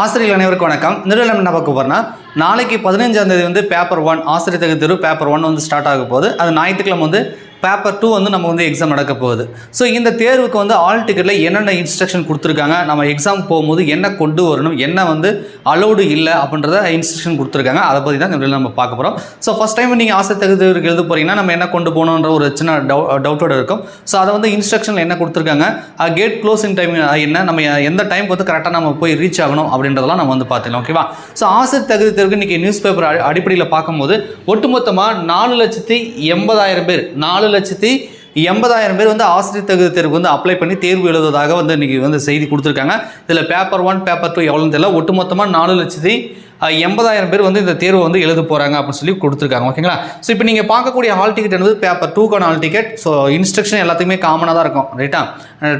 ஆசிரியர்கள் அனைவருக்கும் வணக்கம். நிறுவனம் என்ன பார்க்க போறோம்னா நாளைக்கு பதினஞ்சாம் தேதி வந்து பேப்பர் ஒன் ஆசிரியர் தகுதி தேர்வு பேப்பர் ஒன் வந்து ஸ்டார்ட் ஆக போகுது. அது ஞாயிற்றுக்கிழமை வந்து பேப்பர் டூ வந்து நம்ம வந்து எக்ஸாம் நடக்க போகுது. ஸோ இந்த தேர்வுக்கு வந்து ஆல் டிக்கெட்டில் என்னென்ன இன்ஸ்ட்ரக்ஷன் கொடுத்துருக்காங்க நம்ம எக்ஸாம் போகும்போது என்ன கொண்டு வரணும் என்ன வந்து அலௌடு இல்லை அப்படின்றத இன்ஸ்ட்ரக்ஷன் கொடுத்துருக்காங்க. அதை பற்றி தான் இந்த நம்ம பார்க்க போகிறோம் ஸோ ஃபஸ்ட் டைம் நீங்கள் ஆசை தகுதி தேர்வுக்கு எழுத போகிறீங்கன்னா நம்ம என்ன கொண்டு போகணுன்ற ஒரு சின்ன டவு டவுட்டோட இருக்கும். ஸோ அதை வந்து இன்ஸ்ட்ரக்ஷனில் என்ன கொடுத்துருக்காங்க கேட் க்ளோசிங் டைம் என்ன நம்ம எந்த டைமுக்கு வந்து கரெக்டாக நம்ம போய் ரீச் ஆகணும் அப்படின்றதெல்லாம் நம்ம வந்து பார்த்துக்கலாம் ஓகேவா ஸோ ஆசிரியர் தகுதி தேர்வுக்கு இன்றைக்கி நியூஸ் பேப்பர் அடிப்படையில் பார்க்கும்போது ஒட்டுமொத்தமாக நாலு லட்சத்தி எண்பதாயிரம் பேர் நாலு லட்சத்தி எண்பதாயிரம் பேர் வந்து ஆசிரியர் தகுதி தேர்வுக்கு வந்து அப்ளை பண்ணி தேர்வு எழுதுவதாக வந்து இன்றைக்கி வந்து செய்தி கொடுத்துருக்காங்க. இதில் பேப்பர் ஒன் பேப்பர் டூ எவ்வளோன்னு தெரியல. ஒட்டுமொத்தமாக நாலு லட்சத்தி எண்பதாயிரம் பேர் வந்து இந்த தேர்வு வந்து எழுத போகிறாங்க அப்படின்னு சொல்லி கொடுத்துருக்காங்க. ஓகேங்களா? ஸோ இப்போ நீங்கள் பார்க்கக்கூடிய ஹால் டிக்கெட் என்பது பேப்பர் டூக்கான ஹால் டிக்கெட் ஸோ இன்ஸ்ட்ரக்ஷன் எல்லாத்துக்குமே காமனாக தான் இருக்கும். ரைட்டா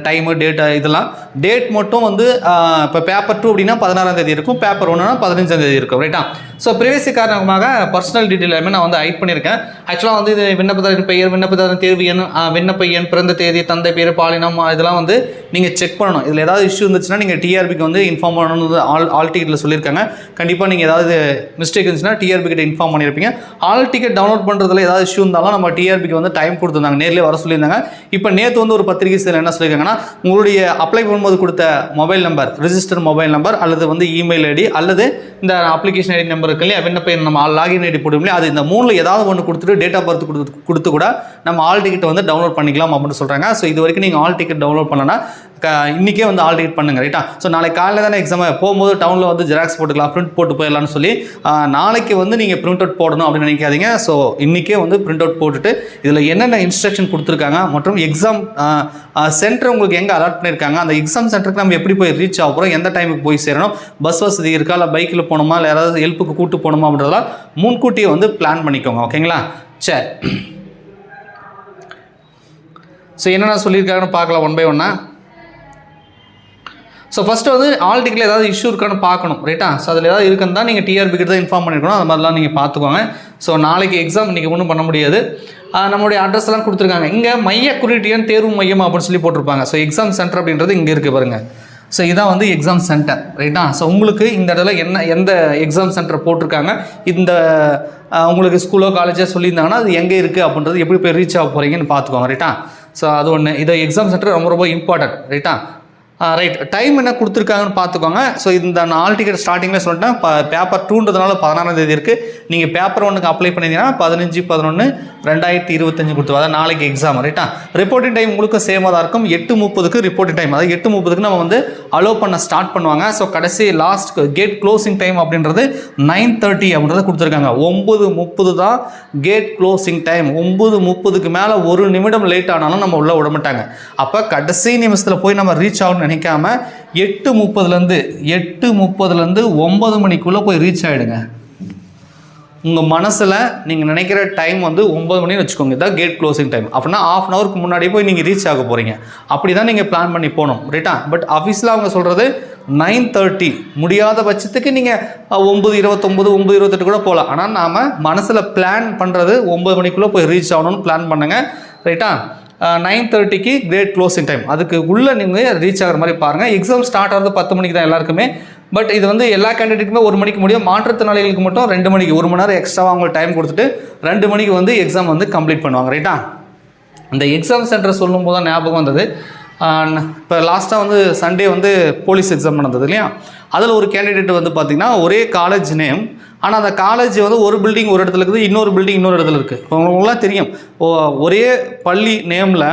டைமு டேட்டு இதெல்லாம். டேட் மட்டும் வந்து இப்போ பேப்பர் டூ அப்படின்னா பதினாறாம் தேதி இருக்கும். பேப்பர் ஒன்றுனா பதினஞ்சாம் தேதி இருக்கும். ரைட்டா ஸோ ப்ரிவேசி காரணமாக பர்சனல் டீட்டெயில் எல்லாமே நான் வந்து ஹைட் பண்ணியிருக்கேன். ஆக்சுவலாக வந்து இது விண்ணப்பதாரின் பெயர் விண்ணப்பதாரின் தேர்வு எண் விண்ணப்ப எண் பிறந்த தேதி தந்தை பேர் பாலினம் இதெல்லாம் வந்து நீங்கள் செக் பண்ணணும். இதில் ஏதாவது இஷ்யூ இருந்துச்சுன்னா நீங்கள் டிஆர்பிக்கு வந்து இன்ஃபார்ம் பண்ணணும் ஆல் ஆல் டிக்கெட்டில் சொல்லியிருக்காங்க. கண்டிப்பாக நீங்கள் ஏதாவது மிஸ்டேக் இருந்துச்சுன்னா டிஆர்பி கிட்ட இன்ஃபார்ம் பண்ணியிருப்பீங்க ஆல் டிக்கெட் டவுன்லோட் பண்ணுறதுல ஏதாவது இஷ்யூ இருந்தாலும் நம்ம டிஆர்பிக்கு வந்து டைம் கொடுத்துருந்தாங்க. நேரில் வர சொல்லியிருந்தாங்க. இப்போ நேற்று வந்து ஒரு பத்திரிகை செய்தியில் என்ன சொல்லியிருக்காங்கன்னா உங்களுடைய அப்ளை பண்ணும்போது கொடுத்த mobile number register mobile number அல்லது வந்து இமெயில் ஐடி அல்லது இந்த அப்ளிகேஷன் ஐடி நம்பர் இருக்கு இல்லையா? விண்ணப்ப நம்ம லாகின் ஐடி போடுவோம் இல்லையா? அது இந்த மூணில் ஏதாவது ஒன்று கொடுத்துட்டு டேட் ஆஃப் பர்த் கொடுத்து கொடுத்து கூட நம்ம ஆல் டிக்கெட் வந்து டவுன்லோட் பண்ணிக்கலாம் அப்படின்னு சொல்கிறாங்க ஸோ இது வரைக்கும் நீங்கள் ஆல் டிக்கெட் டவுன்லோட் பண்ணனா இன்றைக்கே வந்து ஆல் பண்ணுங்க ரைட்டா ஸோ நாளைக்கு காலையில் தானே எக்ஸாம் போகும்போது டவுனில் வந்து ஜெராக்ஸ் போட்டுக்கலாம் பிரிண்ட் போட்டு போயிடலாம்னு சொல்லி நாளைக்கு வந்து நீங்கள் பிரிண்ட் அவுட் போடணும் அப்படின்னு நினைக்காதீங்க. ஸோ இன்றைக்கே வந்து பிரிண்ட் அவுட் போட்டுட்டு இதில் என்னென்ன இன்ஸ்ட்ரக்ஷன் கொடுத்துருக்காங்க மற்றும் எக்ஸாம் சென்டர் உங்களுக்கு எங்கே அலாட் பண்ணியிருக்காங்க? அந்த எக்ஸாம் சென்டருக்கு நம்ம எப்படி போய் ரீச் ஆக போகிறோம் எந்த டைமுக்கு போய் சேரணும்? பஸ் வசதி இருக்கா? இல்லை பைக்கில் போகணுமா? இல்லை யாராவது ஹெல்ப்புக்கு கூட்டு போகணுமா? அப்படின்றதெல்லாம் முன்கூட்டியே வந்து பிளான் பண்ணிக்கோங்க ஓகேங்களா சரி ஸோ என்னென்ன சொல்லியிருக்காங்கன்னு பார்க்கலாம் ஒன் பை ஒன்னா ஸோ ஃபஸ்ட்டு வந்து ஆல் டிக்கெட்டில் ஏதாவது இஷ்யூ இருக்கான்னு பார்க்கணும் ரைட்டா ஸோ அதில் ஏதாவது இருக்குன்னு தான் நீங்கள் டிஆர்பி கிட்ட தான் இன்ஃபார்ம் பண்ணிருக்கணும். அது மாதிரிலாம் நீங்கள் பார்த்துக்கோங்க. ஸோ நாளைக்கு எக்ஸாம் இன்றைக்கி ஒன்றும் பண்ண முடியாது. நம்மளுடைய அட்ரஸ்லாம் கொடுத்துருக்காங்க. இங்கே மைய குறியீட்டு தேர்வு மையம் அப்படின்னு சொல்லி போட்டிருப்பாங்க. ஸோ எக்ஸாம் சென்டர் அப்படின்றது இங்கே இருக்குது பாருங்கள் ஸோ இதான் வந்து எக்ஸாம் சென்டர் ரைட்டா ஸோ உங்களுக்கு இந்த இடத்துல என்ன எந்த எக்ஸாம் சென்டர் போட்டிருக்காங்க? இந்த உங்களுக்கு ஸ்கூலோ காலேஜோ சொல்லியிருந்தாங்கன்னா அது எங்கே இருக்குது அப்படின்றது எப்படி போய் ரீச் ஆக போகிறீங்கன்னு பார்த்துக்கோங்க ரைட்டா ஸோ அது ஒன்று இதை எக்ஸாம் சென்டர் ரொம்ப ரொம்ப இம்பார்ட்டன்ட் ரைட்டா ரைட் டைம் என்ன கொடுத்துருக்காங்கன்னு பார்த்துக்கோங்க. ஸோ இந்த நாலு டிக்கெட் ஸ்டார்டிங்கில் சொல்லிட்டேன். இப்போ பேப்பர் டூன்றதுனால பதினாறாம் தேதி இருக்குது நீங்கள் பேப்பர் ஒன்றுக்கு அப்ளை பண்ணிங்கன்னா பதினஞ்சு பதினொன்று ரெண்டாயிரத்தி இருபத்தஞ்சு கொடுத்து அதாவது நாளைக்கு எக்ஸாம் ரைட்டா ரிப்போர்ட்டிங் டைம் உங்களுக்கு சேமாக தான் இருக்கும். எட்டு முப்பதுக்கு ரிப்போர்ட்டிங் டைம் அதாவது எட்டு முப்பதுக்கு நம்ம வந்து அலோவ் பண்ண ஸ்டார்ட் பண்ணுவாங்க. ஸோ கடைசி லாஸ்ட் கேட் க்ளோசிங் டைம் அப்படின்றது நைன் தேர்ட்டி அப்படின்றத கொடுத்துருக்காங்க. ஒம்பது முப்பது தான் கேட் க்ளோசிங் டைம் ஒம்பது முப்பதுக்கு மேலே ஒரு நிமிடம் லேட் ஆனாலும் நம்ம உள்ளே விட மாட்டாங்க. அப்போ கடைசி நிமிஷத்தில் போய் நம்ம ரீச் ஆகணும்னு பண்ணிக்காமல் எட்டு முப்பதுலேருந்து எட்டு முப்பதுலேருந்து ஒம்பது மணிக்குள்ளே போய் ரீச் ஆகிடுங்க உங்கள் மனசில் நீங்கள் நினைக்கிற டைம் வந்து ஒம்பது மணின்னு வச்சுக்கோங்க. இதான் கேட் க்ளோசிங் டைம் அப்படின்னா ஆஃப் அன் ஹவருக்கு முன்னாடி போய் நீங்கள் ரீச் ஆக போகிறீங்க அப்படி தான் நீங்கள் பிளான் பண்ணி போகணும். ரைட்டா பட் ஆஃபீஸில் அவங்க சொல்கிறது நைன் தேர்ட்டி முடியாத பட்சத்துக்கு நீங்கள் ஒம்பது இருபத்தொம்பது ஒம்பது இருபத்தெட்டு கூட போகலாம். ஆனால் நாம் மனசில் பிளான் பண்ணுறது ஒம்பது மணிக்குள்ளே போய் ரீச் ஆகணும்னு பிளான் பண்ணுங்கள் ரைட்டா நைன் தேர்ட்டிக்கு கிரேட் க்ளோசிங் டைம் அதுக்கு உள்ளே நீங்கள் ரீச் ஆகிற மாதிரி பாருங்கள் எக்ஸாம் ஸ்டார்ட் ஆகிறது பத்து மணிக்கு தான் எல்லாருக்குமே. பட் இது வந்து எல்லா கேண்டிடேட்டுக்குமே ஒரு மணிக்கு முடியும். மாற்றுத்திறனாளிகளுக்கு மட்டும் ரெண்டு மணிக்கு. ஒரு மணி நேரம் எக்ஸ்ட்ராவாக அவங்களுக்கு டைம் கொடுத்துட்டு ரெண்டு மணிக்கு வந்து எக்ஸாம் வந்து கம்ப்ளீட் பண்ணுவாங்க. ரைட்டா இந்த எக்ஸாம் சென்டர் சொல்லும் போது தான் ஞாபகம் வந்தது. இப்போ லாஸ்ட்டாக வந்து சண்டே வந்து போலீஸ் எக்ஸாம் நடந்தது இல்லையா? அதில் ஒரு கேண்டிடேட் வந்து பார்த்திங்கன்னா ஒரே காலேஜ் நேம் ஆனால் அந்த காலேஜ் வந்து ஒரு பில்டிங் ஒரு இடத்துல இருக்குது இன்னொரு பில்டிங் இன்னொரு இடத்துல இருக்குது இப்போ உங்களுக்குலாம் தெரியும். ஓ- ஒரே பள்ளி நேமில்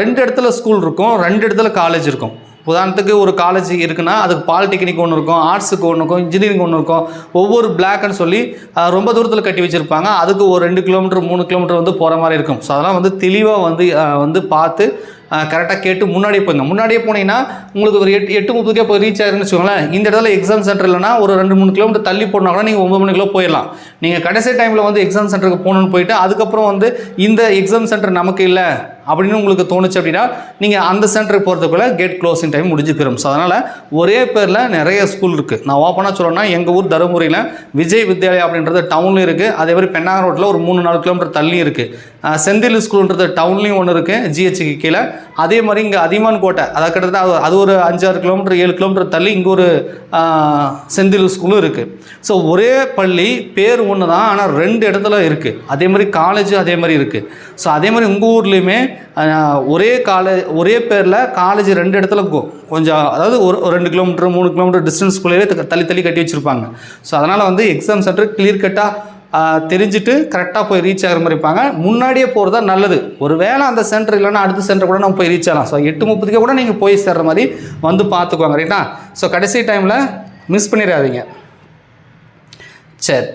ரெண்டு இடத்துல ஸ்கூல் இருக்கும் ரெண்டு இடத்துல காலேஜ் இருக்கும். உதாரணத்துக்கு ஒரு காலேஜ் இருக்குன்னா அதுக்கு பாலிடெக்னிக் ஒன்று இருக்கும் ஆர்ட்ஸுக்கு ஒன்று இருக்கும் இன்ஜினியரிங் ஒன்று இருக்கும். ஒவ்வொரு பிளாக்னு சொல்லி ரொம்ப தூரத்தில் கட்டி வச்சுருப்பாங்க. அதுக்கு ஒரு ரெண்டு கிலோமீட்டர் மூணு கிலோமீட்டர் வந்து போகிற மாதிரி இருக்கும். ஸோ அதெல்லாம் வந்து தெளிவாக வந்து வந்து பார்த்து கரெக்டாக கேட்டு முன்னாடியே போயிருந்தோம் முன்னாடியே போனீங்கன்னா உங்களுக்கு ஒரு எட்டு எட்டு முப்பதுக்கே போய் ரீச் ஆயிருன்னு வச்சுக்கோங்களேன். இந்த இடத்துல எக்ஸாம் சென்டர் இல்லைனா ஒரு ரெண்டு மூணு கிலோமீட்டர் தள்ளி போனால் கூட நீங்கள் ஒம்பது மணிக்குள்ளே போயிடலாம். நீங்கள் கடைசி டைமில் வந்து எக்ஸாம் சென்டருக்கு போகணுன்னு போயிட்டு அதுக்கப்புறம் வந்து இந்த எக்ஸாம் சென்டர் நமக்கு இல்லை அப்படின்னு உங்களுக்கு தோணுச்சு அப்படின்னா நீங்கள் அந்த சென்டருக்கு போகிறதுக்குள்ளே கேட் க்ளோசிங் டைம் முடிஞ்சு போயிடும் ஸோ அதனால் ஒரே பேரில் நிறைய ஸ்கூல் இருக்குது நான் ஓப்பனாக சொல்லணும்னா எங்கள் ஊர் தருமபுரியில் விஜய் வித்யாலயா அப்படின்றது டவுன்லேயும் இருக்குது அதே மாதிரி பெண்ணாங்க ரோட்டில் ஒரு மூணு நாலு கிலோமீட்டர் தள்ளி இருக்குது செந்தில் ஸ்கூல்ன்றது டவுன்லேயும் ஒன்று இருக்குது ஜிஹெச்சுக்கு கீழே. அதே மாதிரி இங்கே அதிமான் கோட்டை அதாவது கிட்டத்தட்ட அது- ஒரு அஞ்சாறு கிலோமீட்டர் ஏழு கிலோமீட்டர் தள்ளி இங்கே ஒரு செந்தில் ஸ்கூலும் இருக்குது ஸோ ஒரே பள்ளி பேர் ஒன்று தான் ஆனால் ரெண்டு இடத்துல இருக்குது அதே மாதிரி காலேஜும் அதே மாதிரி இருக்குது ஸோ அதே மாதிரி உங்கள் ஊர்லேயுமே ஒரே காலேஜ் ஒரே பேரில் காலேஜ் ரெண்டு இடத்துல இருக்கும். கொஞ்சம் அதாவது ஒரு ஒரு ரெண்டு கிலோமீட்டர் மூணு கிலோமீட்டர் டிஸ்டன்ஸ்குள்ளேயே தள்ளி தள்ளி கட்டி வச்சுருப்பாங்க. ஸோ அதனால் வந்து எக்ஸாம் சென்டர் கிளியர் கட்டாக தெரிஞ்சுட்டு கரெக்டாக போய் ரீச் ஆகிற மாதிரி இருப்பாங்க. முன்னாடியே போகிறது தான் நல்லது. ஒரு வேளை அந்த சென்டர் இல்லைன்னா அடுத்த சென்டர் கூட நம்ம போய் ரீச் ஆகலாம். ஸோ எட்டு முப்பதுக்கே கூட நீங்கள் போய் சேர்ற மாதிரி வந்து பார்த்துக்குவாங்க ரைட்டா ஸோ கடைசி டைமில் மிஸ் பண்ணிடாதீங்க. சரி.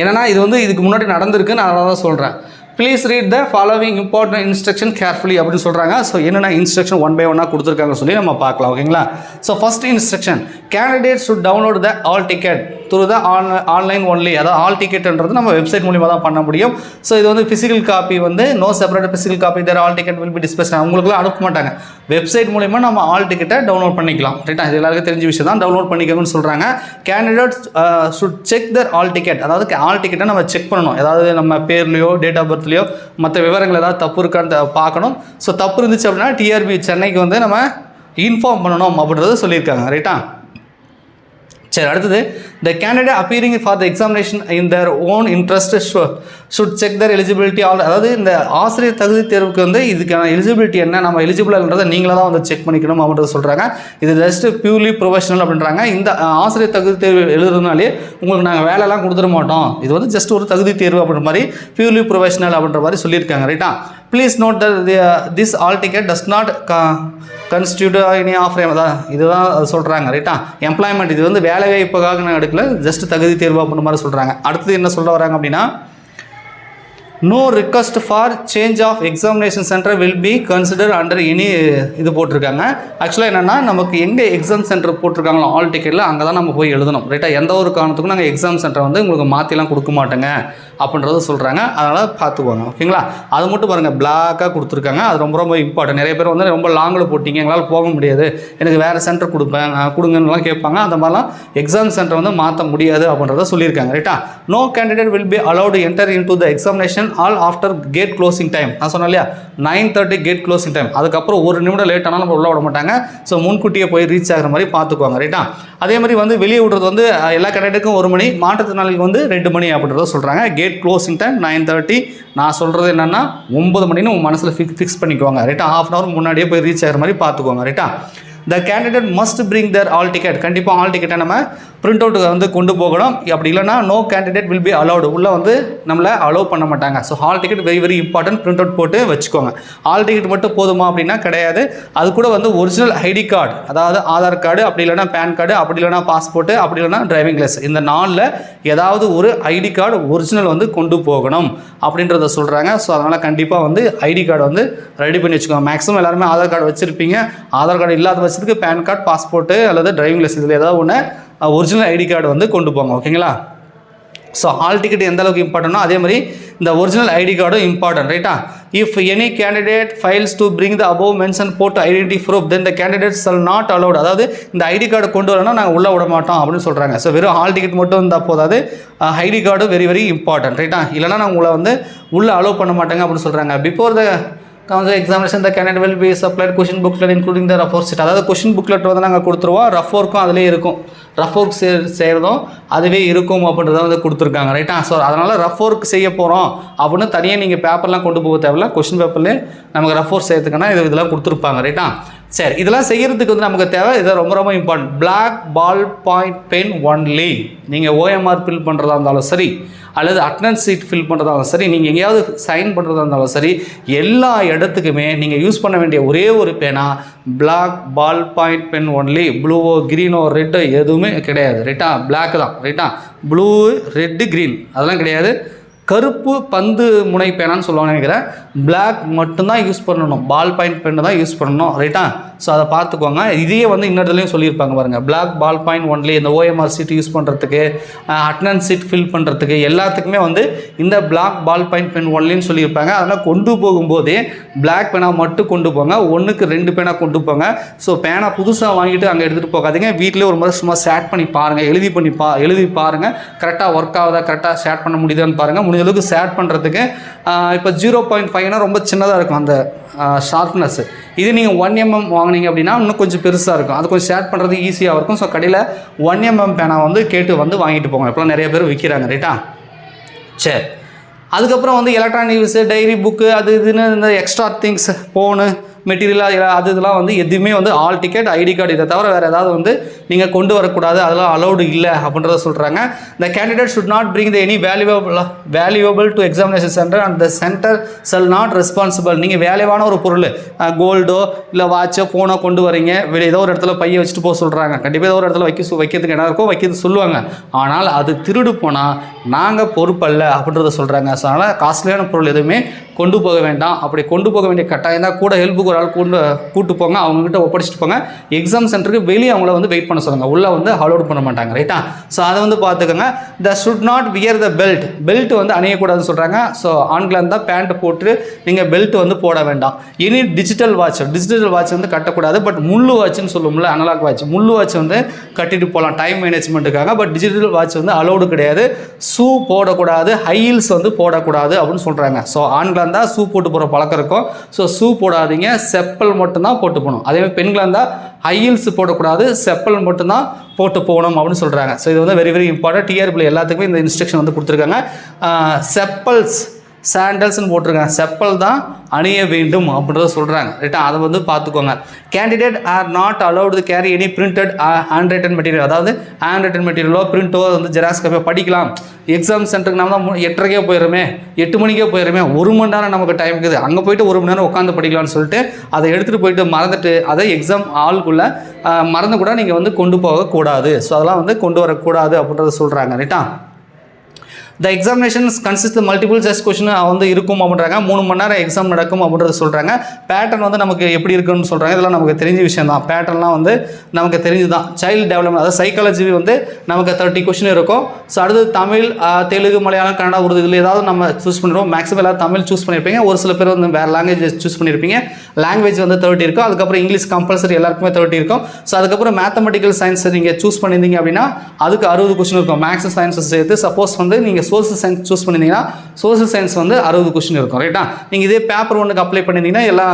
என்னென்னா இது வந்து இதுக்கு முன்னாடி நடந்திருக்கு நான் அதனால தான் சொல்கிறேன் please read the following important instruction carefully அப்படின்னு சொல்கிறாங்க ஸோ என்னென்ன இன்ஸ்ட்ரக்ஷன் ஒன் பை ஒன்னாக கொடுத்துருக்காங்க சொல்லி நம்ம பார்க்கலாம் ஓகேங்களா so first instruction candidate should download the hall ticket through the on online only அதாவது ஆல் டிக்கெட்ன்றது நம்ம வெப்சைட் மூலிமா தான் பண்ண முடியும். ஸோ இது வந்து ஃபிசிக்கல் காப்பி வந்து no separate physical copy their hall ticket will be dispatch உங்களுக்குலாம் அனுப்ப மாட்டாங்க. வெப்சைட் மூலிமா நம்ம ஆல் டிக்கெட்டை டவுன்லோட் பண்ணிக்கலாம். ரைட்டா இது எல்லாருக்கும் தெரிஞ்ச விஷயம் தான். டவுன்லோட் பண்ணிக்கோங்கன்னு சொல்கிறாங்க candidate should check their hall ticket அதாவது ஆல் டிக்கெட்டை நம்ம செக் பண்ணணும். ஏதாவது நம்ம பேர்லையோ டேட் ஆஃப் பர்த் பர்த்லையோ மற்ற விவரங்கள் ஏதாவது தப்பு இருக்கான்னு பார்க்கணும். ஸோ தப்பு இருந்துச்சு அப்படின்னா டிஆர்பி சென்னைக்கு வந்து நம்ம இன்ஃபார்ம் பண்ணணும் அப்படின்றத சொல்லியிருக்காங்க ரைட்டா சரி அடுத்தது the candidate appearing for the examination in their own interest should check their eligibility all அதாவது இந்த ஆசிரியர் தகுதி தேர்வுக்கு வந்து இதுக்கான எலிஜிபிலிட்டி என்ன நம்ம எலிஜிபிள்ன்றதை நீங்களாக தான் வந்து செக் பண்ணிக்கணும் அப்படின்றத சொல்கிறாங்க இது ஜஸ்ட் பியூர்லி ப்ரொஃபஷனல் அப்படின்றாங்க. இந்த ஆசிரியர் தகுதி தேர்வு எழுதுறதுனாலே உங்களுக்கு நாங்கள் வேலைலாம் கொடுத்துட மாட்டோம். இது வந்து ஜஸ்ட் ஒரு தகுதி தேர்வு அப்படின்ற மாதிரி பியூர்லி ப்ரொஃபஷனல் அப்படின்ற மாதிரி சொல்லியிருக்காங்க ரைட்டா please note this hall ticket does not constitute any of தான் இதுதான் சொல்கிறாங்க ரைட்டா எம்ப்ளாய்மெண்ட் இது வந்து வேலை வாய்ப்புக்காக நான் எடுக்கல ஜஸ்ட் தகுதி தேர்வு அப்படின்ற மாதிரி சொல்கிறாங்க அடுத்தது என்ன சொல்ல வராங்க அப்படின்னா no request for change of examination centre will be consider under any இது போட்டிருக்காங்க. ஆக்சுவலாக என்னென்னா நமக்கு எங்கே எக்ஸாம் சென்டர் போட்டிருக்காங்களோ ஆல் டிக்கெட்டில் அங்கே தான் நம்ம போய் எழுதணும். ரைட்டாக எந்த ஒரு காரணத்துக்கும் நாங்கள் எக்ஸாம் சென்டர் வந்து உங்களுக்கு மாற்றிலாம் கொடுக்க மாட்டோங்க அப்படின்றத சொல்கிறாங்க அதனால் பார்த்துக்கோங்க ஓகேங்களா அது மட்டும் பாருங்கள் பிளாக்காக கொடுத்துருக்காங்க. அது ரொம்ப ரொம்ப இம்பார்ட்டன்ட் நிறைய பேர் வந்து ரொம்ப லாங்கில் போட்டிங்க எங்களால் போக முடியாது. எனக்கு வேறு சென்டர் கொடுப்பேன் கொடுங்கன்னுலாம் கேட்பாங்க. அந்த மாதிரிலாம் எக்ஸாம் சென்டர் வந்து மாற்ற முடியாது அப்படின்றத சொல்லியிருக்காங்க. ரைட்டா no candidate will be allowed enter in to the examination examination hall after gate closing time நான் சொன்னேன் இல்லையா? Nine thirty gate closing time அதுக்கப்புறம் ஒரு நிமிடம் லேட் ஆனால் நம்ம உள்ளே விட மாட்டாங்க. ஸோ முன்கூட்டியே போய் ரீச் ஆகிற மாதிரி பார்த்துக்குவாங்க. ரைட்டா அதே மாதிரி வந்து வெளியே விடுறது வந்து எல்லா கேண்டிடேட்டுக்கும் ஒரு மணி மாற்றுத்திறனாளிக்கு வந்து ரெண்டு மணி அப்படின்றத சொல்கிறாங்க gate closing time nine thirty நான் சொல்கிறது என்னென்னா ஒம்பது மணின்னு உங்கள் மனசில் ஃபிக்ஸ் ஃபிக்ஸ் பண்ணிக்குவாங்க. ரைட்டா ஹாஃப் அன் ஹவர் முன்னாடியே போய் ரீச் ஆகிற மாதிரி பார்த்துக்குவாங்க. ரைட்டா the candidate must bring their hall ticket கண்டிப்பாக ஆல் டிக்கெட்டை நம்ம பிரிண்ட் அவுட்டுக்கு வந்து கொண்டு போகணும். அப்படி இல்லைனா no candidate will be allowed உள்ளே வந்து நம்மளை அலோவ் பண்ண மாட்டாங்க. So hall ticket very very important print out போட்டு வச்சுக்கோங்க. ஹால் டிக்கெட் மட்டும் போதுமா அப்படின்னா கிடையாது. அது கூட வந்து ஒரிஜினல் ஐடி கார்டு அதாவது ஆதார் கார்டு அப்படி இல்லைனா பேன் கார்டு அப்படி இல்லைனா பாஸ்போர்ட்டு அப்படி இல்லைனா டிரைவிங் லைசன்ஸ் இந்த நாளில் ஏதாவது ஒரு ஐடி கார்டு ஒரிஜினல் வந்து கொண்டு போகணும் அப்படின்றத சொல்கிறாங்க ஸோ அதனால் கண்டிப்பாக வந்து ஐடி கார்டு வந்து ரெடி பண்ணி வச்சுக்கோங்க. மேக்ஸிமம் எல்லாருமே ஆதார் கார்டு வச்சுருப்பீங்க. ஆதார் கார்டு இல்லாத வச்சு வருஷத்துக்கு பேன் கார்டு பாஸ்போர்ட்டு அல்லது டிரைவிங் லைசன்ஸ் இதில் ஏதாவது ஒன்று ஒரிஜினல் ஐடி கார்டு வந்து கொண்டு போங்க ஓகேங்களா ஸோ ஹால் டிக்கெட் எந்த அளவுக்கு இம்பார்ட்டனோ அதே மாதிரி இந்த ஒரிஜினல் ஐடி கார்டும் இம்பார்ட்டன்ட் ரைட்டா if any candidate fails to bring the above mention போட்டு identity proof then the candidate shall not allowed அதாவது இந்த ஐடி கார்டு கொண்டு வரணும் நாங்கள் உள்ளே விட மாட்டோம் அப்படின்னு சொல்கிறாங்க ஸோ வெறும் ஹால் டிக்கெட் மட்டும் இருந்தால் போதாது. ID card very very important ரைட்டா இல்லைனா நான் உங்களை வந்து உள்ளே அலோவ் பண்ண மாட்டாங்க அப்படின்னு சொல்கிறாங்க before the council examination the candidate will be supplied question booklet including the rough work set அதாவது கொஷின் புக்லெட் வந்து நாங்கள் கொடுத்துருவோம். ரஃப் ஒர்க்கும் அதிலே இருக்கும். ரஃப் ஒர்க் செய் செய்கிறதும் அதுவே இருக்கும் அப்படின்றத வந்து கொடுத்துருக்காங்க. ரைட்டா ஸோ அதனால் ரஃப் ஒர்க் செய்ய போகிறோம் அப்படின்னு தனியாக நீங்கள் பேப்பர்லாம் கொண்டு போக தேவையில்ல. கொஷின் பேப்பர்லேயே நமக்கு ரஃப் ஒர்க் செய்யறதுக்கான இது இதெல்லாம் கொடுத்துருப்பாங்க. ரைட்டா சரி இதெல்லாம் செய்கிறதுக்கு வந்து நமக்கு தேவை. இதை ரொம்ப ரொம்ப important black ball point pen only நீங்கள் ஓஎம்ஆர் ஃபில் பண்ணுறதா இருந்தாலும் சரி அல்லது அட்டனன்ஸ் சீட் ஃபில் பண்ணுறதா இருந்தாலும் சரி நீங்கள் எங்கேயாவது சைன் பண்ணுறதா இருந்தாலும் சரி எல்லா இடத்துக்குமே நீங்கள் யூஸ் பண்ண வேண்டிய ஒரே ஒரு பேனா black ball point pen only ப்ளூவோ க்ரீனோ ரெட்டோ எதுவுமே கிடையாது. ரைட்டா பிளாக் தான். ரைட்டா ப்ளூ ரெட்டு க்ரீன் அதெல்லாம் கிடையாது. கருப்பு பந்து முனை பேனான்னு சொல்லுவாங்க நினைக்கிறேன். பிளாக் மட்டும்தான் யூஸ் பண்ணணும். பால் பாயிண்ட் பெண்ணு தான் யூஸ் பண்ணணும். ரைட்டா ஸோ அதை பார்த்துக்கோங்க. இதையே வந்து இன்னொருத்துலையும் சொல்லியிருப்பாங்க பாருங்கள் பிளாக் பால் பாயிண்ட் ஒன்லி இந்த ஓஎம்ஆர் சீட் யூஸ் பண்ணுறதுக்கு அட்டனன்ஸ் சீட் ஃபில் பண்ணுறதுக்கு எல்லாத்துக்குமே வந்து இந்த பிளாக் பால் பாயிண்ட் பென் ஒன்லின்னு சொல்லியிருப்பாங்க. அதெல்லாம் கொண்டு போகும்போதே பிளாக் பேனா மட்டும் கொண்டு போங்க. ஒன்றுக்கு ரெண்டு பேனா கொண்டு போங்க. ஸோ பேனா புதுசாக வாங்கிட்டு அங்கே எடுத்துகிட்டு போகாதீங்க. வீட்டிலே ஒரு முறை சும்மா சேட் பண்ணி பாருங்கள் எழுதி பண்ணி பா எழுதி பாருங்கள் கரெக்டாக ஒர்க் ஆகுதா கரெக்டாக சேட் பண்ண முடியுதான்னு பாருங்கள் முடிஞ்ச அளவுக்கு ஷேர் பண்ணுறதுக்கு இப்போ ஜீரோ பாயிண்ட் ஃபைவ்னா ரொம்ப சின்னதாக இருக்கும் அந்த ஷார்ப்னஸ்ஸு இது நீங்கள் ஒன் எம்எம் வாங்குனீங்க அப்படின்னா இன்னும் கொஞ்சம் பெருசாக இருக்கும். அது கொஞ்சம் ஷேர் பண்ணுறது ஈஸியாக இருக்கும். ஸோ கடையில் ஒன் எம்எம் பேனா வந்து கேட்டு வந்து வாங்கிட்டு போங்க. இப்போலாம் நிறைய பேர் விற்கிறாங்க ரைட்டா சரி. அதுக்கப்புறம் வந்து எலக்ட்ரானிக்ஸு டைரி புக்கு அது இதுன்னு இந்த எக்ஸ்ட்ரா திங்ஸ் ஃபோனு மெட்டீரியலாக அது இதெல்லாம் வந்து எதுவுமே வந்து ஆல் டிக்கெட் ஐடி கார்டு இதை தவிர வேறு ஏதாவது வந்து நீங்கள் கொண்டு வரக்கூடாது அதெல்லாம் அலௌடு இல்லை அப்படின்றத சொல்கிறாங்க the candidate should not bring the any valuable valuable to examination centre and the centre shall not responsible நீங்கள் வேலைவான ஒரு பொருள் கோல்டோ இல்லை வாட்சோ ஃபோனோ கொண்டு வரீங்க. வெளியே ஏதோ ஒரு இடத்துல பைய வச்சுட்டு போக சொல்கிறாங்க கண்டிப்பாக ஏதோ ஒரு இடத்துல வைக்க வைக்கிறதுக்கு இடம் இருக்கும் வைக்கிறது சொல்லுவாங்க. ஆனால் அது திருடு போனால் நாங்கள் பொறுப்பல்ல அப்படின்றத சொல்கிறாங்க ஸோ அதனால் காஸ்ட்லியான பொருள் எதுவுமே கொண்டு போக வேண்டாம். அப்படி கொண்டு போக வேண்டிய கட்டாயம் தான் கூட ஹெல்ப்புக்கு ஒரு ஆள் கொண்டு கூட்டு போங்க அவங்ககிட்ட ஒப்படைச்சிட்டு போங்க. எக்ஸாம் சென்டருக்கு வெளியே அவங்கள வந்து வெயிட் பண்ண சொல்லுங்கள் உள்ளே வந்து அலோட் பண்ண மாட்டாங்க. ரைட்டா ஸோ அதை வந்து பார்த்துக்கோங்க. The should not wear the belt belt வந்து அணியக்கூடாதுன்னு சொல்கிறாங்க ஸோ ஆண்களாக இருந்தால் பேண்ட் போட்டு நீங்கள் பெல்ட் வந்து போட வேண்டாம். Any digital watch digital watch வந்து கட்டக்கூடாது. பட் முள்ளு வாட்ச்னு சொல்லுவோம்ல அனலாக் வாட்ச் முள்ளு வாட்ச் வந்து கட்டிட்டு போகலாம் டைம் மேனேஜ்மெண்ட்டுக்காக பட் டிஜிட்டல் வாட்ச் வந்து அலோடு கிடையாது. ஷூ போடக்கூடாது ஹை ஹீல்ஸ் வந்து போடக்கூடாது அப்படின்னு சொல்கிறாங்க ஸோ ஆண்களாக இருந்தால் ஷூ போட்டு போகிற பழக்கம் இருக்கும். ஸோ ஷூ போடாதீங்க. செப்பல் மட்டும்தான் போட்டு போகணும். அதே மாதிரி பெண்களாக இருந்தால் ஹை ஹீல்ஸ் போடக்கூடாது. செப்பல் மட்டும்தான் போட்டு போகணும் அப்படின்னு சொல்கிறாங்க ஸோ இது வந்து வெரி வெரி இம்பார்ட்டன்ட் டிஆர்பியில் எல்லாத்துக்குமே இந்த இன்ஸ்ட்ரக்ஷன் வந்து கொடுத்துருக்காங்க. செப்பல்ஸ் சாண்டல்ஸ்னு போட்டிருக்காங்க. செப்பல் தான் அணிய வேண்டும் அப்படின்றத சொல்கிறாங்க ரைட்டா அதை வந்து பார்த்துக்கோங்க. Candidate are not allowed to carry any printed hand written material அதாவது ஹேண்ட் ரைட்டன் மெட்டீரியலோ பிரிண்டோ வந்து ஜெராக்ஸ் காப்பியோ படிக்கலாம். எக்ஸாம் சென்டருக்கு நம்ம தான் எட்டரைக்கே போயிடுமே எட்டு மணிக்கே போயிடுமே ஒரு மணி நேரம் நமக்கு டைம் இருக்குது. அங்கே போயிட்டு ஒரு மணி நேரம் உட்காந்து படிக்கலாம்னு சொல்லிட்டு அதை எடுத்துகிட்டு போயிட்டு மறந்துட்டு அதை எக்ஸாம் ஆளுக்குள்ளே மறந்து கூட நீங்கள் வந்து கொண்டு போகக்கூடாது. ஸோ அதெல்லாம் வந்து கொண்டு வரக்கூடாது அப்படின்றத சொல்கிறாங்க ரைட்டா the examinations consist multiple choice question வந்து இருக்கும் அப்படின்றாங்க. மூணு மணி நேரம் எக்ஸாம் நடக்கும் அப்படின்றத சொல்கிறாங்க பேட்டர்ன் வந்து நமக்கு எப்படி இருக்குன்னு சொல்கிறாங்க இதெல்லாம் நமக்கு தெரிஞ்ச விஷயம் தான். பேட்டர்ன்லாம் வந்து நமக்கு தெரிஞ்சு தான். சைல்டு டெவலப்மெண்ட் அதாவது சைக்காலஜி வந்து நமக்கு தேர்ட்டி கொஷின் இருக்கும். ஸோ அடுத்து தமிழ் தெலுங்கு மலையாளம் கன்னடா உருது இதில் ஏதாவது நம்ம சூஸ் பண்ணிடுவோம். மேக்ஸிமம் எல்லாரும் தமிழ் சூஸ் பண்ணியிருப்பீங்க ஒரு சில பேர் வந்து வேறு லாங்குவேஜ் சூஸ் பண்ணியிருப்பீங்க லாங்குவேஜ் வந்து தேர்ட்டி இருக்கும். அதுக்கப்புறம் இங்கிலீஷ் கம்பல்சரி எல்லாருக்குமே தேர்ட்டி இருக்கும். ஸோ அதுக்கப்புறம் மேத்தமெட்டிக்கல் சயின்ஸ் நீங்கள் சூஸ் பண்ணியிருந்தீங்க அப்படின்னா அதுக்கு அறுபது கொஷின் இருக்கும். மேக்ஸ் சயின்ஸை சேர்த்து சப்போஸ் வந்து நீங்கள் சோசியல் சயின்ஸ் சூஸ் பண்ணியிருந்தீங்கன்னா சோசியல் சயின்ஸ் வந்து அறுபது கொஷின் இருக்கும் ரைட்டா நீங்கள் இதே பேப்பர் ஒன்றுக்கு அப்ளை பண்ணியிருந்தீங்கன்னா எல்லா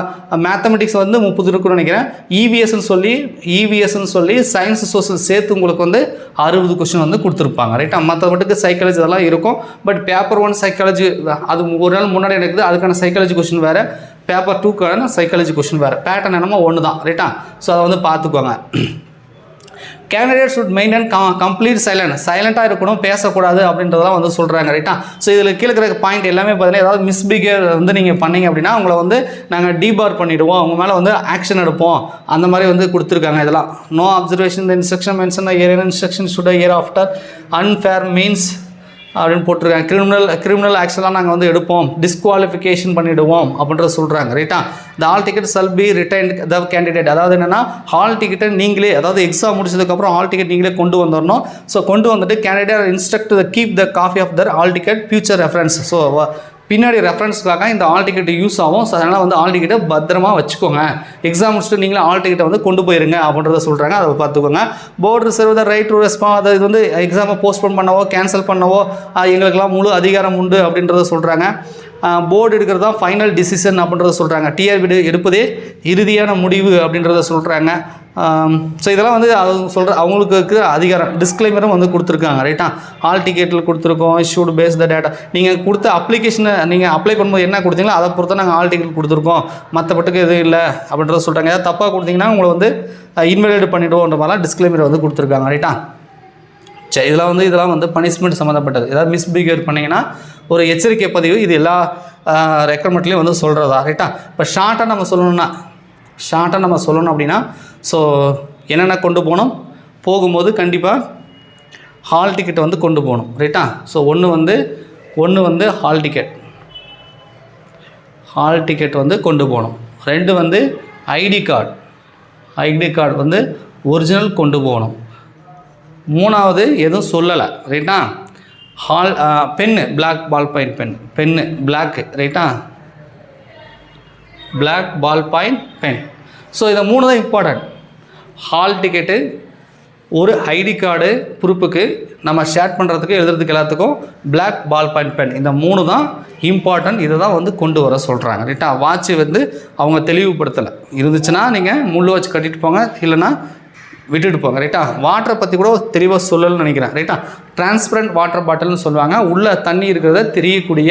மேத்தமெட்டிக்ஸ் வந்து முப்பது இருக்கும்னு நினைக்கிறேன். இவிஎஸ்ன்னு சொல்லி இவிஎஸ்ன்னு சொல்லி சயின்ஸ் சோசியல் சேர்த்து உங்களுக்கு வந்து அறுபது கொஷின் வந்து கொடுத்துருப்பாங்க ரைட்டா மற்ற மட்டுக்கு சைக்காலஜி இதெல்லாம் இருக்கும். பட் பேப்பர் ஒன் சைக்காலஜி அது ஒரு நாள் முன்னாடி இருக்குது அதுக்கான சைக்காலஜி கொஷின் வேறு. பேப்பர் டூக்கான சைக்காலஜி கொஷின் வேறு. பேட்டர்ன் என்னமோ ஒன்று தான் ரைட்டா ஸோ அதை வந்து பார்த்துக்கோங்க. Candidate should maintain complete silent சைலண்ட்டாக இருக்கணும் பேசக்கூடாது அப்படின்றதெல்லாம் வந்து சொல்கிறாங்க ரைட்டா ஸோ இதில் கீழே இருக்கிற பாயிண்ட் எல்லாமே பார்த்தீங்கன்னா ஏதாவது மிஸ்பிஹேவ் வந்து நீங்கள் பண்ணீங்க அப்படின்னா உங்களை வந்து நாங்கள் டீபார் பண்ணிவிடுவோம் உங்கள் மேலே வந்து ஆக்ஷன் எடுப்போம். அந்த மாதிரி வந்து கொடுத்துருக்காங்க இதெல்லாம். No observation the instruction mention are instruction should here after unfair means அப்படின்னு போட்டிருக்காங்க. கிரிமினல் கிரிமினல் ஆக்ஷன்லாம் நாங்கள் வந்து எடுப்போம். டிஸ்குவாலிஃபிகேஷன் பண்ணிவிடுவோம் அப்படின்றத சொல்கிறாங்க ரைட்டா the hall ticket shall be retain the candidate அதாவது என்னென்னா ஹால் டிக்கெட்டை நீங்களே அதாவது எக்ஸாம் முடிச்சதுக்கப்புறம் ஹால் டிக்கெட் நீங்களே கொண்டு வந்துடணும் ஸோ கொண்டு வந்துட்டு candidate instruct the keep the copy of their hall ticket future reference so பின்னாடி ரெஃபரன்ஸ்க்காக இந்த ஆல் டிக்கெட் யூஸ் ஆகும். ஸோ அதனால் வந்து ஆல் டிக்கெட்டை பத்திரமா வச்சுக்கோங்க. எக்ஸாம் முடிச்சுட்டு நீங்களே ஆல் டிக்கெட்டை வந்து கொண்டு போயிருங்க அப்படின்றத சொல்கிறாங்க அதை பார்த்துக்கோங்க. Board reserve the right to respond அது இது வந்து எக்ஸாமை போஸ்ட்போன் பண்ணவோ கேன்சல் பண்ணவோ எங்களுக்கெல்லாம் முழு அதிகாரம் உண்டு அப்படின்றத சொல்கிறாங்க போர்டு எடுக்கிறது தான் ஃபைனல் டிசிஷன் அப்படின்றத சொல்கிறாங்க டிஆர்பி எடுப்பதே இறுதியான முடிவு அப்படின்றத சொல்கிறாங்க ஸோ இதெல்லாம் வந்து அவங்க சொல்கிற அவங்களுக்கு இருக்கிற அதிகாரம் டிஸ்க்ளைமரும் வந்து கொடுத்துருக்காங்க ரைட்டா ஆல் டிக்கெட்டில் கொடுத்துருக்கோம் ஷூட் பேஸ் த டேட்டா நீங்கள் கொடுத்த அப்ளிகேஷனை நீங்கள் அப்ளை பண்ணும்போது என்ன கொடுத்தீங்களோ அதை பொறுத்து நாங்கள் ஆல் டிக்கெட் கொடுத்துருக்கோம். மற்றபட்டுக்கு எதுவும் இல்லை அப்படின்றத சொல்கிறாங்க ஏதாவது தப்பாக கொடுத்தீங்கன்னா உங்களை வந்து இன்வெலிட் பண்ணிவிடுவோன்ற மாதிரிலாம் டிஸ்க்ளைமர் வந்து கொடுத்துருக்காங்க ரைட்டா சரி இதெல்லாம் வந்து இதெல்லாம் வந்து பனிஷ்மெண்ட் சம்மந்தப்பட்டது ஏதாவது மிஸ்பிஹேவ் பண்ணிங்கன்னா ஒரு எச்சரிக்கை பதிவு இது எல்லா ரெக்கமெண்ட்லேயும் வந்து சொல்கிறதா ரைட்டா இப்போ ஷார்ட்டாக நம்ம சொல்லணும்னா ஷார்ட்டாக நம்ம சொல்லணும் அப்படின்னா ஸோ என்னென்ன கொண்டு போகணும்? போகும்போது கண்டிப்பாக ஹால் டிக்கெட் வந்து கொண்டு போகணும் ரைட்டா ஸோ ஒன்று வந்து ஒன்று வந்து ஹால் டிக்கெட் ஹால் டிக்கெட் வந்து கொண்டு போகணும். ரெண்டு வந்து ஐடி கார்டு ஐடி கார்டு வந்து ஒரிஜினல் கொண்டு போகணும். மூணாவது எதுவும் சொல்லலை ரைட்டா hall pen black ball point pen pen black ரைட்டா black ball point pen so இதை மூணு தான் இம்பார்ட்டன்ட் ஹால் டிக்கெட்டு ஒரு ஐடி கார்டு ப்ரூஃபுக்கு நம்ம ஷேர் பண்ணுறதுக்கு எழுதுறதுக்கு எல்லாத்துக்கும் பிளாக் பால் பாயிண்ட் பென் இந்த மூணு தான் இம்பார்ட்டன்ட் இதை தான் வந்து கொண்டு வர சொல்கிறாங்க ரைட்டா வாட்ச் வந்து அவங்க தெளிவுபடுத்தலை. இருந்துச்சுன்னா நீங்கள் முள் வாட்ச் கட்டிட்டு போங்க இல்லைன்னா விட்டுட்டு போங்க ரைட்டா வாட்டரை பற்றி கூட தெளிவாக சொல்லணும்னு நினைக்கிறேன் ரைட்டா டிரான்ஸ்பரண்ட் வாட்டர் பாட்டில்னு சொல்லுவாங்க. உள்ள தண்ணி இருக்கிறத தெரியக்கூடிய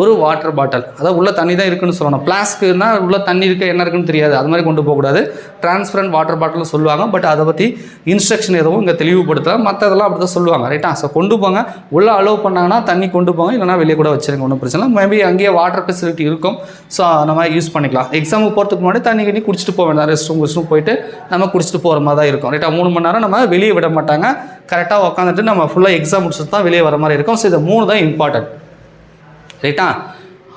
ஒரு வாட்டர் பாட்டில் அதாவது உள்ள தண்ணி தான் இருக்குன்னு சொல்லணும். பிளாஸ்க்குன்னா உள்ள தண்ணி இருக்க என்ன இருக்குன்னு தெரியாது. அது மாதிரி கொண்டு போகக்கூடாது. டிரான்ஸ்பரண்ட் வாட்டர் பாட்டில்னு சொல்லுவாங்க. பட் அதை பற்றி இன்ஸ்ட்ரக்ஷன் எதுவும் இங்கே தெளிவுபடுத்தல. மற்றதெல்லாம் அப்படி தான் சொல்லுவாங்க ரைட்டா ஸோ கொண்டு போங்க. உள்ளே அலோவ் பண்ணாங்கன்னா தண்ணி கொண்டு போங்க. இல்லைனா வெளியே கூட வச்சிருங்க. ஒன்றும் பிரச்சனை மேபி அங்கேயே வாட்டர் ஃபெசிலிட்டி இருக்கும். ஸோ நம்ம யூஸ் பண்ணிக்கலாம். எக்ஸாமுக்கு போகிறதுக்கு முன்னாடி தண்ணி கண்ணி குடிச்சிட்டு போக வேண்டாம். ரெஸ்ட் ரூம் ரெஸ்ட் ரூம் போயிட்டு நம்ம குடிச்சிட்டு போகிற மாதிரி தான் இருக்கும். ரைட்டா மூணு மணி நேரம் நம்ம வெளியே விட மாட்டாங்க. கரெக்டாக உட்காந்துட்டு நம்ம ஃபுல்லாக எக்ஸாம் முடிச்சுட்டு தான் வெளியே வர மாதிரி இருக்கும். ஸோ இது மூணு தான் இம்பார்ட்டன்ட் ரைட்டா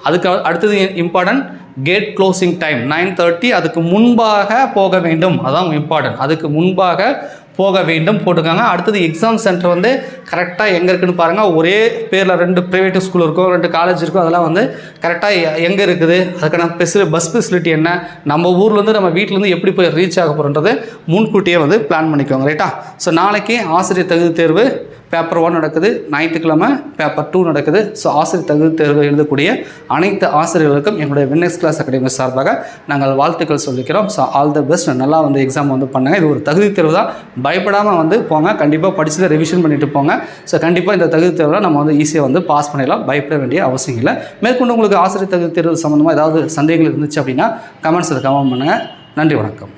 அதுக்கு அடுத்தது important gate closing time nine thirty அதுக்கு முன்பாக போக வேண்டும். அதான் இம்பார்ட்டன்ட் அதுக்கு முன்பாக போக வேண்டும் போட்டுக்காங்க அடுத்தது எக்ஸாம் சென்டர் வந்து கரெக்டாக எங்கே இருக்குதுன்னு பாருங்கள் ஒரே பேரில் ரெண்டு ப்ரைவேட் ஸ்கூல் இருக்கும் ரெண்டு காலேஜ் இருக்கும். அதெல்லாம் வந்து கரெக்டாக எங்கே இருக்குது? அதுக்கான ஃபெசிலி பஸ் ஃபெசிலிட்டி என்ன? நம்ம ஊர்லேருந்து நம்ம வீட்டிலேருந்து எப்படி போய் ரீச் ஆக போகிறோன்றது முன்கூட்டியே வந்து பிளான் பண்ணிக்கோங்க. ரைட்டா ஸோ நாளைக்கு ஆசிரியர் தகுதி தேர்வு பேப்பர் ஒன் நடக்குது. ஞாயிற்றுக்கிழமை பேப்பர் டூ நடக்குது. ஸோ ஆசிரியர் தகுதி தேர்வு எழுதக்கூடிய அனைத்து ஆசிரியர்களுக்கும் எங்களுடைய வின்னர்ஸ் கிளாஸ் அகாடமி சார்பாக நாங்கள் வாழ்த்துக்கள் சொல்லிக்கிறோம். ஸோ ஆல் த பெஸ்ட் நல்லா வந்து எக்ஸாம் வந்து பண்ணுங்கள் இது ஒரு தகுதி தேர்வு தான் பயப்படாமல் வந்து போங்க. கண்டிப்பாக படிச்சதை ரிவிஷன் பண்ணிட்டு போங்க. ஸோ கண்டிப்பாக இந்த தகுதி தேர்வில் நம்ம வந்து ஈஸியாக வந்து பாஸ் பண்ணிடலாம். பயப்பட வேண்டிய அவசியம் இல்லை. மேற்கொண்டு உங்களுக்கு ஆசிரியர் தகுதி தேர்வு சம்மந்தமாக ஏதாவது சந்தேகங்கள் இருந்துச்சு அப்படின்னா கமெண்ட்ஸில் கமெண்ட் பண்ணுங்கள் நன்றி வணக்கம்.